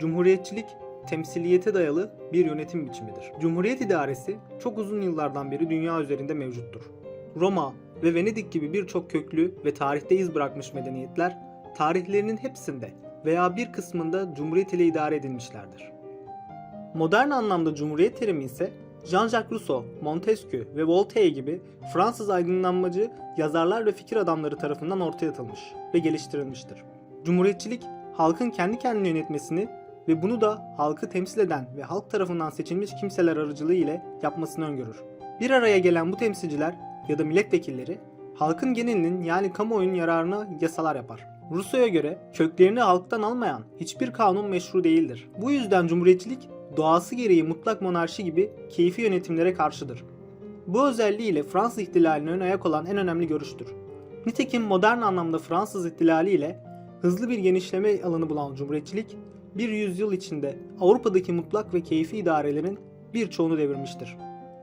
Cumhuriyetçilik temsiliyete dayalı bir yönetim biçimidir. Cumhuriyet idaresi çok uzun yıllardan beri dünya üzerinde mevcuttur. Roma ve Venedik gibi birçok köklü ve tarihte iz bırakmış medeniyetler tarihlerinin hepsinde veya bir kısmında cumhuriyet ile idare edilmişlerdir. Modern anlamda cumhuriyet terimi ise Jean-Jacques Rousseau, Montesquieu ve Voltaire gibi Fransız aydınlanmacı yazarlar ve fikir adamları tarafından ortaya atılmış ve geliştirilmiştir. Cumhuriyetçilik, halkın kendi kendini yönetmesini ve bunu da halkı temsil eden ve halk tarafından seçilmiş kimseler aracılığı ile yapmasını öngörür. Bir araya gelen bu temsilciler ya da milletvekilleri halkın genelinin yani kamuoyunun yararına yasalar yapar. Rousseau'ya göre köklerini halktan almayan hiçbir kanun meşru değildir. Bu yüzden cumhuriyetçilik doğası gereği mutlak monarşi gibi keyfi yönetimlere karşıdır. Bu özelliğiyle Fransız ihtilaline ön ayak olan en önemli görüştür. Nitekim modern anlamda Fransız ihtilali ile hızlı bir genişleme alanı bulan cumhuriyetçilik bir yüzyıl içinde Avrupa'daki mutlak ve keyfi idarelerin birçoğunu devirmiştir.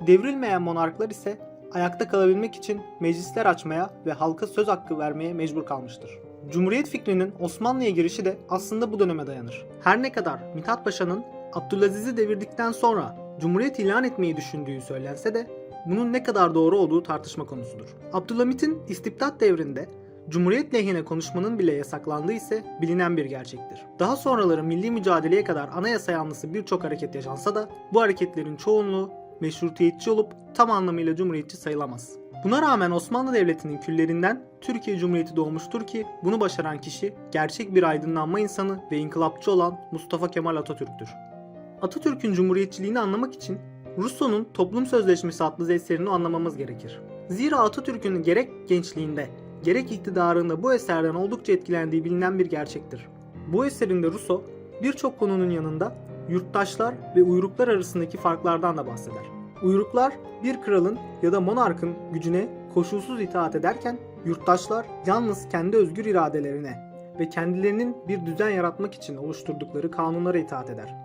Devrilmeyen monarklar ise ayakta kalabilmek için meclisler açmaya ve halka söz hakkı vermeye mecbur kalmıştır. Cumhuriyet fikrinin Osmanlı'ya girişi de aslında bu döneme dayanır. Her ne kadar Mithat Paşa'nın Abdülaziz'i devirdikten sonra Cumhuriyet ilan etmeyi düşündüğü söylense de bunun ne kadar doğru olduğu tartışma konusudur. Abdülhamit'in istibdat devrinde Cumhuriyet lehine konuşmanın bile yasaklandığı ise bilinen bir gerçektir. Daha sonraları milli mücadeleye kadar anayasa yanlısı birçok hareket yaşansa da bu hareketlerin çoğunluğu meşrutiyetçi olup tam anlamıyla cumhuriyetçi sayılamaz. Buna rağmen Osmanlı Devleti'nin küllerinden Türkiye Cumhuriyeti doğmuştur ki bunu başaran kişi gerçek bir aydınlanma insanı ve inkılapçı olan Mustafa Kemal Atatürk'tür. Atatürk'ün cumhuriyetçiliğini anlamak için Rousseau'nun Toplum Sözleşmesi adlı eserini anlamamız gerekir. Zira Atatürk'ün gerek gençliğinde gerek iktidarında bu eserden oldukça etkilendiği bilinen bir gerçektir. Bu eserinde Rousseau birçok konunun yanında yurttaşlar ve uyruklar arasındaki farklardan da bahseder. Uyruklar bir kralın ya da monarkın gücüne koşulsuz itaat ederken yurttaşlar yalnız kendi özgür iradelerine ve kendilerinin bir düzen yaratmak için oluşturdukları kanunlara itaat eder.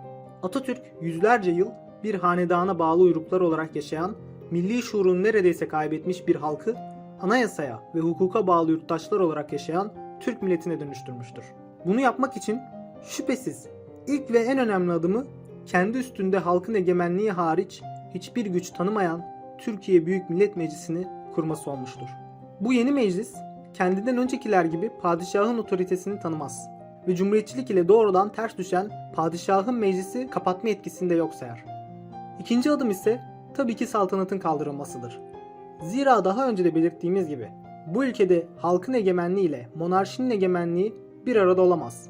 Atatürk yüzlerce yıl bir hanedana bağlı uyruklar olarak yaşayan, milli şuurunu neredeyse kaybetmiş bir halkı anayasaya ve hukuka bağlı yurttaşlar olarak yaşayan Türk milletine dönüştürmüştür. Bunu yapmak için şüphesiz ilk ve en önemli adımı kendi üstünde halkın egemenliği hariç hiçbir güç tanımayan Türkiye Büyük Millet Meclisi'ni kurması olmuştur. Bu yeni meclis kendinden öncekiler gibi padişahın otoritesini tanımaz ve cumhuriyetçilik ile doğrudan ters düşen padişahın meclisi kapatma etkisini de yok sayar. İkinci adım ise tabii ki saltanatın kaldırılmasıdır. Zira daha önce de belirttiğimiz gibi bu ülkede halkın egemenliği ile monarşinin egemenliği bir arada olamaz.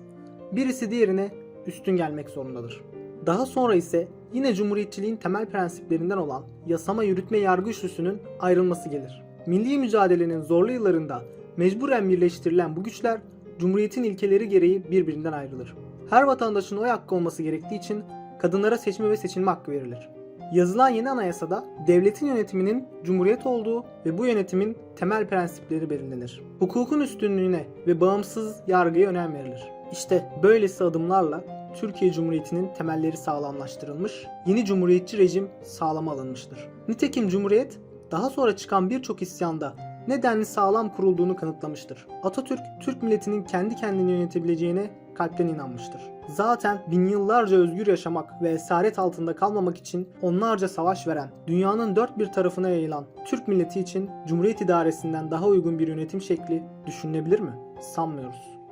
Birisi diğerine üstün gelmek zorundadır. Daha sonra ise yine cumhuriyetçiliğin temel prensiplerinden olan yasama yürütme yargı üçlüsünün ayrılması gelir. Milli mücadelenin zorlu yıllarında mecburen birleştirilen bu güçler cumhuriyetin ilkeleri gereği birbirinden ayrılır. Her vatandaşın oy hakkı olması gerektiği için kadınlara seçme ve seçilme hakkı verilir. Yazılan yeni anayasada devletin yönetiminin cumhuriyet olduğu ve bu yönetimin temel prensipleri belirlenir. Hukukun üstünlüğüne ve bağımsız yargıya önem verilir. İşte böylesi adımlarla Türkiye Cumhuriyeti'nin temelleri sağlamlaştırılmış, yeni cumhuriyetçi rejim sağlama alınmıştır. Nitekim Cumhuriyet daha sonra çıkan birçok isyanda nedenli sağlam kurulduğunu kanıtlamıştır. Atatürk, Türk milletinin kendi kendini yönetebileceğine kalpten inanmıştır. Zaten bin yıllarca özgür yaşamak ve esaret altında kalmamak için onlarca savaş veren, dünyanın dört bir tarafına yayılan Türk milleti için Cumhuriyet idaresinden daha uygun bir yönetim şekli düşünülebilir mi? Sanmıyoruz.